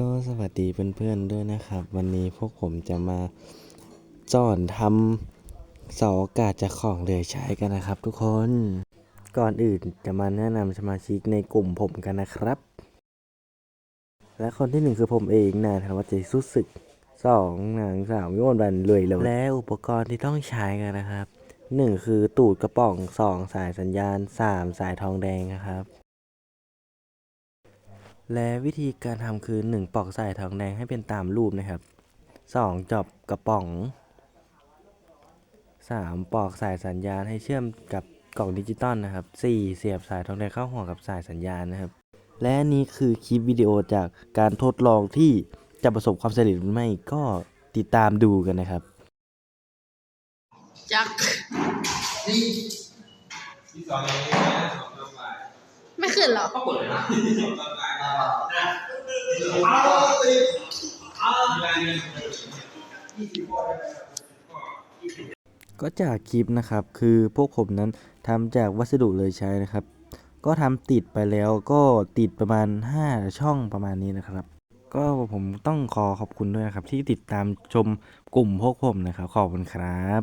ก็สวัสดีเพื่อนๆด้วยนะครับ วันนี้พวกผมจะมาสอนทำเสาอากาศจากของเหลือใช้กันนะครับ ทุกคนก่อนอื่นจะมาแนะนำสมาชิกในกลุ่มผมกันนะครับ และคนที่หนึ่งคือผมเองนะธนวัฒน์ใจสุดศึกสองนางสาววิมลวันรวยเลยและอุปกรณ์ที่ต้องใช้กันนะครับหนึ่งคือตูดกระป๋องสองสายสัญญาณสามสายทองแดงนะครับ และวิธีการทำคือ 1 ปอกใส่ทองแดงให้เป็นตามรูปนะครับ 2 จอบกระป๋อง 3 ปอกสายสัญญาณให้เชื่อมกับกล่องดิจิตอลนะครับ 4 เสียบสายทองแดงเข้าห่วงกับสายสัญญาณนะครับ และนี่คือคลิปวิดีโอจากการทดลองที่จะประสบความสำเร็จหรือไม่ก็ติดตามดูกันนะครับจักที่สองอย่างนี้นะสองตัวไปไม่ขึ้นหรอก็เปิดนะสอง ก็จากคลิปนะครับคือพวกผมนั้นทำจากวัสดุเลยใช้นะครับ ก็ทำติดไปแล้วก็ติดประมาณ 5 ช่องประมาณนี้นะครับ ก็ผมต้องขอขอบคุณด้วยนะครับ ที่ติดตามชมกลุ่มพวกผมนะครับ ขอบคุณครับ